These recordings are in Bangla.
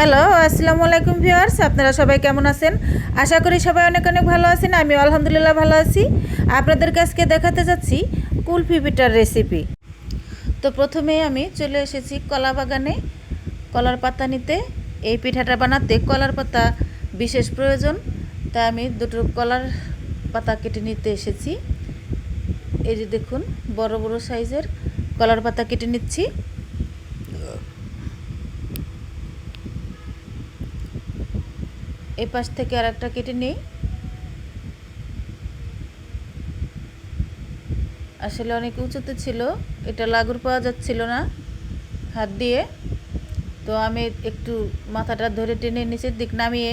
হ্যালো, আসসালামু আলাইকুম ভিউয়ার্স, আপনারা সবাই কেমন আছেন? আশা করি সবাই অনেক অনেক ভালো আছেন আমি আলহামদুলিল্লাহ ভালো আছি। আপনাদের কাছকে দেখাতে যাচ্ছি কুলফি পিঠার রেসিপি তো প্রথমে আমি চলে এসেছি কলা বাগানে। কলার পাতা নিতে, এই পিঠাটা বানাতে কলার পাতা বিশেষ প্রয়োজন। তাই আমি দুটো কলার পাতা কেটে নিতে এসেছি। এই যে দেখুন, বড় বড় সাইজের কলার পাতা কেটে নিচ্ছি। এই পাশ থেকে আর একটা কেটে নিই। আসলে অনেক উঁচুতে ছিল, এটা লাগুর পাওয়া যাচ্ছিল না হাত দিয়ে। তো আমি একটু মাথাটা ধরে টেনে নিচের দিক নামিয়ে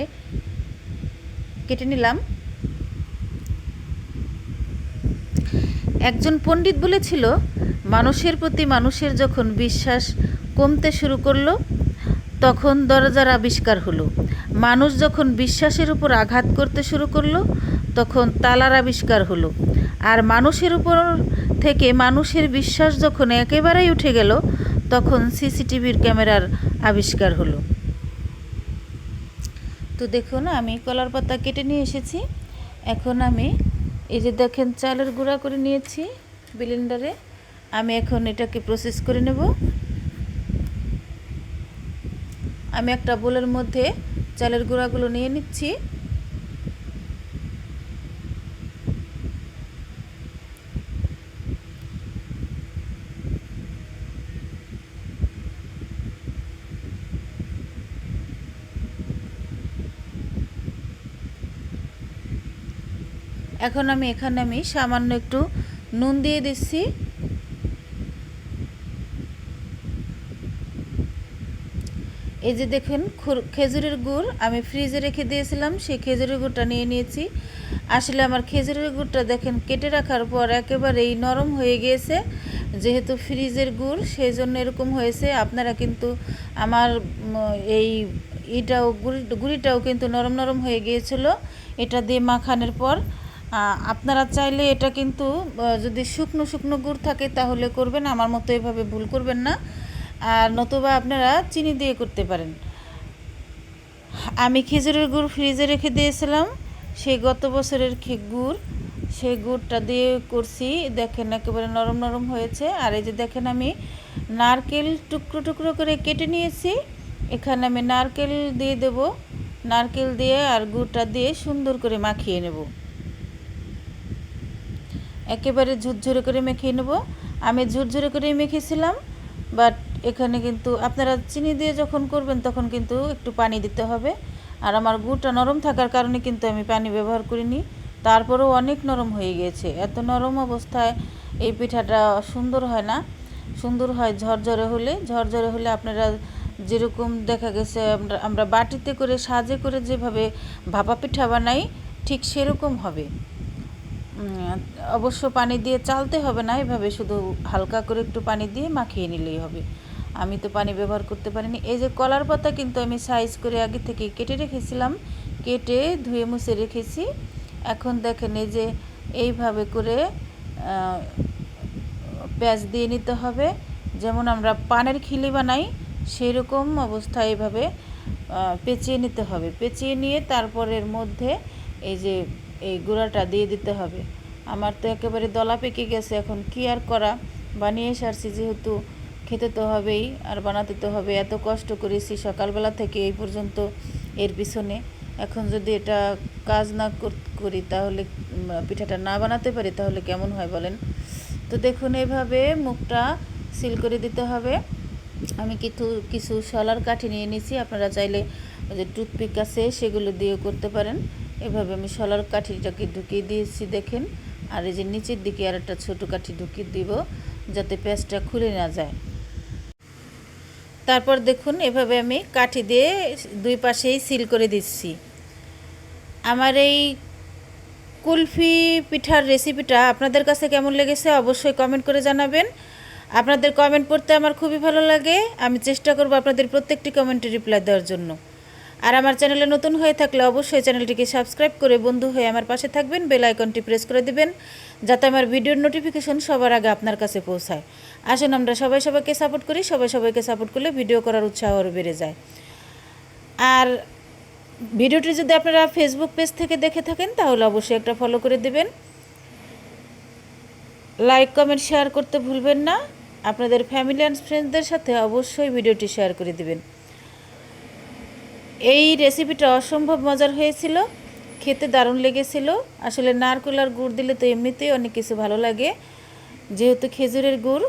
কেটে নিলাম। একজন পণ্ডিত বলেছিল, মানুষের প্রতি মানুষের যখন বিশ্বাস কমতে শুরু করল, তখন দরজার আবিষ্কার হলো। মানুষ যখন বিশ্বাসের উপর আঘাত করতে শুরু করল, তখন তালার আবিষ্কার হলো। আর মানুষের উপর থেকে মানুষের বিশ্বাস যখন একেবারেই উঠে গেল, তখন সিসিটিভির ক্যামেরার আবিষ্কার হলো। তো দেখুন, আমি কলার পাতা কেটে নিয়ে এসেছি। এখন আমি এই যে দেখেন, চালের গুঁড়া করে নিয়েছি ব্লেন্ডারে আমি এখন এটাকে প্রসেস করে নেব। আমি একটা বোলের মধ্যে চালের গুঁড়াগুলো নিয়ে নিচ্ছি। এখন আমি এখানে আমি সামান্য একটু নুন দিয়ে দিচ্ছি। এই যে দেখুন খেজুরের গুড় আমি ফ্রিজে রেখে দিয়েছিলাম, সেই খেজুরের গুড়টা নিয়ে নিয়েছি। আসলে আমার খেজুরের গুড়টা দেখেন, কেটে রাখার পর একেবারেই নরম হয়ে গিয়েছে। যেহেতু ফ্রিজের গুড়, সেই জন্য এরকম হয়েছে। আপনারা কিন্তু আমার এই এটাও গুড়ি গুড়িটাও কিন্তু নরম নরম হয়ে গিয়েছিল। এটা দিয়ে মাখানোর পর আপনারা চাইলে এটা কিন্তু যদি শুকনো শুকনো গুড় থাকে তাহলে করবেন। আমার মতো এভাবে ভুল করবেন না। আর নতুবা আপনারা চিনি দিয়ে করতে পারেন। আমি খেজুরের গুড় ফ্রিজে রেখে দিয়েছিলাম। সেই গত বছরের খে গুড় সেই গুড়টা দিয়ে করছি। দেখেন একেবারে নরম নরম হয়েছে। আর এই যে দেখেন আমি নারকেল টুকরো টুকরো করে কেটে নিয়েছি। এখানে আমি নারকেল দিয়ে দেব। নারকেল দিয়ে আর গুড়টা দিয়ে সুন্দর করে মাখিয়ে নেব। একেবারে ঝুরঝুরে করে মেখে নেব। আমি ঝুরঝুরে করেই মেখেছিলাম, বাট এখানে কিন্তু আপনারা চিনি দিয়ে যখন করবেন তখন কিন্তু একটু পানি দিতে হবে। আর আমার গুড়টা নরম থাকার কারণে কিন্তু আমি পানি ব্যবহার করিনি। তারপরেও অনেক নরম হয়ে গিয়েছে। এত নরম অবস্থায় এই পিঠাটা সুন্দর হয় না। সুন্দর হয় ঝরঝরে হলে। ঝরঝরে হলে আপনারা যেরকম দেখা গেছে আমরা বাটিতে করে, সাজে করে যেভাবে ভাপা পিঠা বানাই, ঠিক সেরকম হবে। অবশ্য পানি দিয়ে চালতে হবে না। এভাবে শুধু হালকা করে একটু পানি দিয়ে মাখিয়ে নিলেই হবে। আমি তো পানি ব্যবহার করতে পারিনি। এই যে কলার পাতা কিন্তু আমি সাইজ করে আগে থেকে কেটে রেখেছিলাম। কেটে ধুয়ে মুছে রেখেছি। এখন দেখেন এই যে এইভাবে করে পেঁয়াজ দিয়ে নিতে হবে। যেমন আমরা পানের খিলি বানাই সেই রকম অবস্থা এইভাবে পেঁচিয়ে নিতে হবে। পেঁচিয়ে নিয়ে তারপরের মধ্যে এই যে এই গুঁড়াটা দিয়ে দিতে হবে। আমার তো একেবারে দলা পেকে গেছে। এখন কি আর করা? বানিয়ে সারছি যেহেতু খেতে তো হবেই, আর বানাতে তো হবে। এত কষ্ট করেছি সকালবেলা থেকে এই পর্যন্ত এর পিছনে। এখন যদি এটা কাজ না করি তাহলে পিঠাটা না বানাতে পারি তাহলে কেমন হয় বলেন? তো দেখুন, এভাবে মুখটা সিল করে দিতে হবে। আমি কিছু কিছু শলার কাঠি নিয়ে নিয়েছি। আপনারা চাইলে যে টুথপিক আছে সেগুলো দিয়েও করতে পারেন। এভাবে আমি শলার কাঠিটাকে ঢুকিয়ে দিয়েছি দেখেন। আর এই যে নিচের দিকে আর একটা ছোটো কাঠি ঢুকিয়ে দিব যাতে পেঁয়াজটা খুলে না যায়। তারপর দেখুন, এভাবে আমি কাঠি দিয়ে দুই পাশেই সিল করে দিচ্ছি। আমার এই কুলফি পিঠার রেসিপিটা আপনাদের কাছে কেমন লেগেছে অবশ্যই কমেন্ট করে জানাবেন। আপনাদের কমেন্ট পড়তে আমার খুবই ভালো লাগে। আমি চেষ্টা করব আপনাদের প্রত্যেকটি কমেন্টে রিপ্লাই দেওয়ার জন্য। আর আমার চ্যানেলে নতুন হয়ে থাকলে অবশ্যই চ্যানেলটিকে সাবস্ক্রাইব করে বন্ধু হয়ে আমার পাশে থাকবেন, বেল আইকনটি প্রেস করে দিবেন, যাতে আমার ভিডিওর নোটিফিকেশন সবার আগে আপনার কাছে পৌঁছায়। আসুন আমরা সবাই সবাইকে সাপোর্ট করি, সবাই সবাইকে সাপোর্ট করলে ভিডিও করার উৎসাহ আরও বেড়ে যায়। আর ভিডিওটি যদি আপনারা ফেসবুক পেজ থেকে দেখে থাকেন, তাহলে অবশ্যই একটা ফলো করে দেবেন। লাইক কমেন্ট শেয়ার করতে ভুলবেন না। আপনাদের ফ্যামিলি অ্যান্ড ফ্রেন্ডসদের সাথে অবশ্যই ভিডিওটি শেয়ার করে দিবেন। এই রেসিপিটা অসম্ভব মজার হয়েছিল। খেতে দারুণ লেগেছিল। আসলে নারকেল আর গুড় দিলে তো এমনিতেই অনেক কিছু ভালো লাগে। যেহেতু খেজুরের গুড়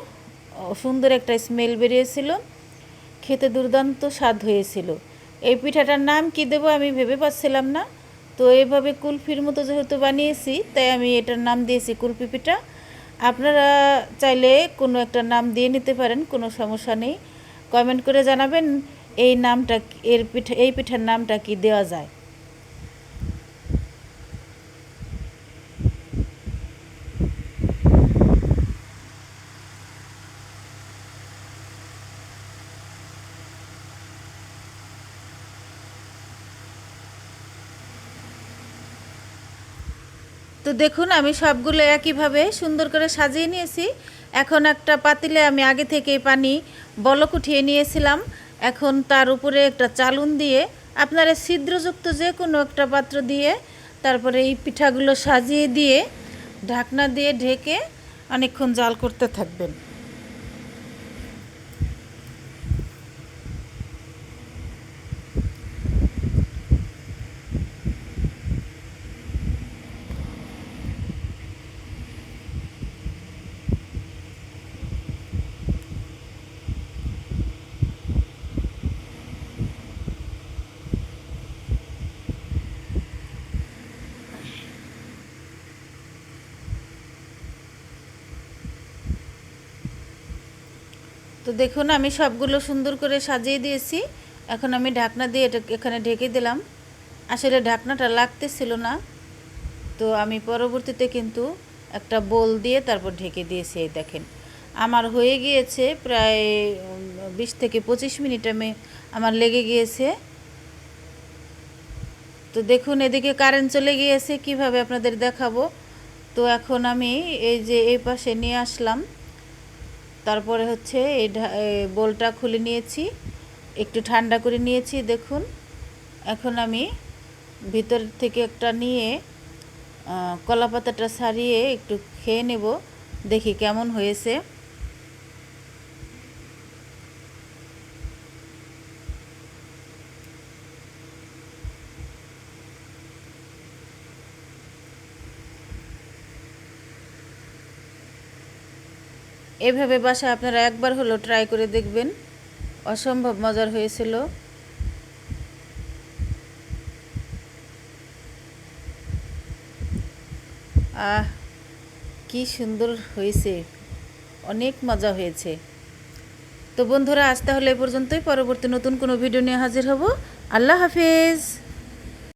সুন্দর একটা স্মেল বেরিয়েছিল। খেতে দুর্দান্ত স্বাদ হয়েছিল। এই পিঠাটার নাম কি দেবো আমি ভেবে পাচ্ছিলাম না। তো এইভাবে কুলফির মতো যেহেতু বানিয়েছি, তাই আমি এটার নাম দিয়েছি কুলফি পিঠা। আপনারা চাইলে কোনো একটা নাম দিয়ে নিতে পারেন, কোনো সমস্যা নেই। কমেন্ট করে জানাবেন। এই নামটা এর পিঠা, এই পিঠার নামটা কি দেওয়া যায়? তো দেখুন, আমি সবগুলো একইভাবে সুন্দর করে সাজিয়ে নিয়েছি। এখন একটা পাতিলে আমি আগে থেকে পানি বলক উঠিয়ে নিয়েছিলাম। এখন তার উপরে একটা চালুন দিয়ে আপনারা ছিদ্রযুক্ত যে কোনো একটা পাত্র দিয়ে তারপরে এই পিঠাগুলো সাজিয়ে দিয়ে ঢাকনা দিয়ে ঢেকে অনেকক্ষণ জাল করতে থাকবেন। তো দেখুন, আমি সবগুলো সুন্দর করে সাজিয়ে দিয়েছি। এখন আমি ঢাকনা দিয়ে এটা এখানে ঢেকে দিলাম। আসলে ঢাকনাটা লাগতেছিল না। তো আমি পরবর্তীতে কিন্তু একটা বোল দিয়ে তারপর ঢেকে দিয়েছি, এই দেখেন। আমার হয়ে গিয়েছে প্রায় বিশ থেকে পঁচিশ মিনিট আমি, আমার লেগে গিয়েছে। তো দেখুন, এদিকে কারেন্ট চলে গিয়েছে, কীভাবে আপনাদের দেখাবো? তো এখন আমি এই যে এই পাশে নিয়ে আসলাম। তারপরে হচ্ছে এই বোলটা খুলে নিয়েছি, একটু ঠান্ডা করে নিয়েছি, দেখুন। এখন আমি ভিতর থেকে একটা নিয়ে কলাপাতাটা সারিয়ে একটু খেয়ে নেব, দেখি কেমন হয়েছে। এভাবে বাসায় আপনারা একবার হলো ট্রাই করে দেখবেন। অসম্ভব মজার হয়েছিল। আহ, কি সুন্দর হয়েছে। অনেক মজা হয়েছে। তো বন্ধুরা, আজ তাহলে এ পর্যন্তই। পরবর্তী নতুন কোনো ভিডিও নিয়ে হাজির হব। আল্লাহ হাফিজ।